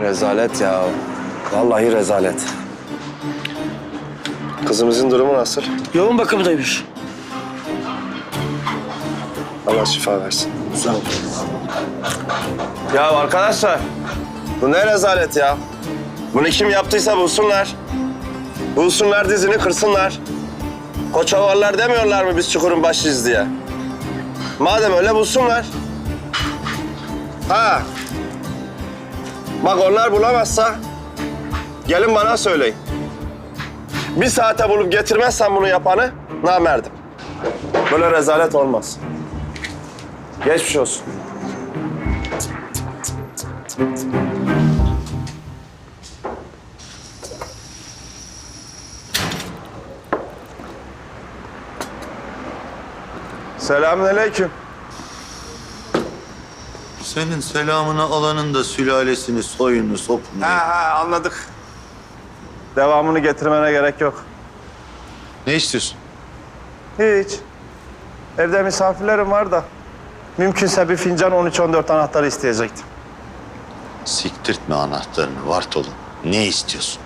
Rezalet ya. Vallahi rezalet. Kızımızın durumu nasıl? Yoğun bakımdaymış. Allah şifa versin. Ya arkadaşlar, bu ne rezalet ya? Bunu kim yaptıysa bulsunlar. Bulsunlar dizini kırsınlar. Koçovarlar demiyorlar mı biz çukurun başıyız diye? Madem öyle bulsunlar. Ha. Bak onlar bulamazsa gelin bana söyleyin. Bir saate bulup getirmezsen bunu yapanı namerdim. Böyle rezalet olmaz. Geçmiş olsun. Selamünaleyküm. Senin selamını alanın da sülalesini, soyunu, sopunu. Ha ha anladık. Devamını getirmene gerek yok. Ne istiyorsun? Hiç. Evde misafirlerim var da. Mümkünse bir fincan 13-14 anahtarı isteyecektim. Siktirtme anahtarını Vartol'un. Ne istiyorsun?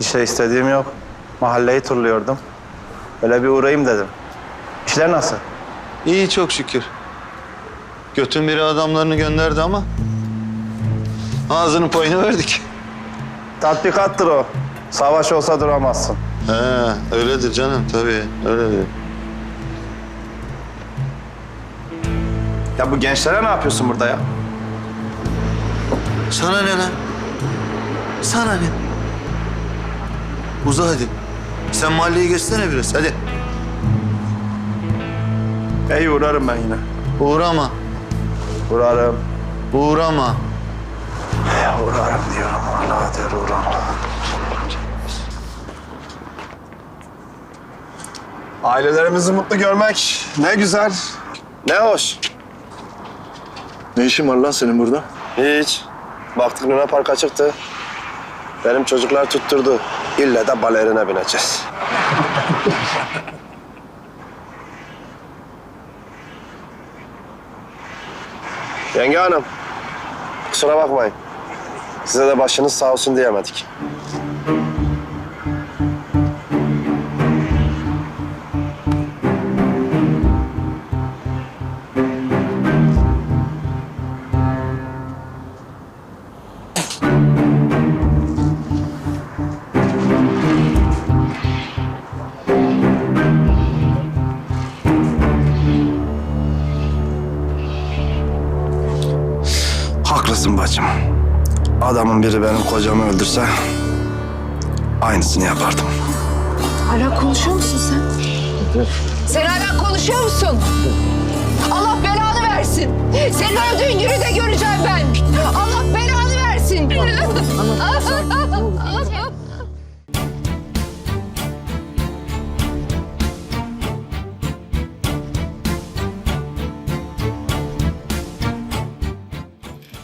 Bir şey istediğim yok. Mahalleyi turluyordum. Öyle bir uğrayayım dedim. İşler nasıl? İyi çok şükür. Götün biri adamlarını gönderdi ama... ...ağzının payını verdik. Tatbikattır o. Savaş olsa duramazsın. He, öyledir canım tabii, öyledir. Ya bu gençlere ne yapıyorsun burada ya? Sana ne lan? Sana ne? Uza hadi. Sen mahalleyi geçsene biraz, hadi. İyi uğrarım ben yine. Uğrama, Uğrarım. uğrama. Uğrarım diyorum. Allah der uğrarım. Ailelerimizi mutlu görmek ne güzel, ne hoş. Ne işin var lan senin burada? Hiç. Baktık Luna Park'a çıktı. Benim çocuklar tutturdu. İlle de balerine bineceğiz. Yenge hanım, kusura bakmayın. Size de başınız sağ olsun diyemedik. Haklısın bacım. Adamın biri benim kocamı öldürse aynısını yapardım. Hala konuşuyor musun sen? Sen hala konuşuyor musun? Allah belanı versin. Senin öldüğün günü de göreceğim ben. Allah belanı versin.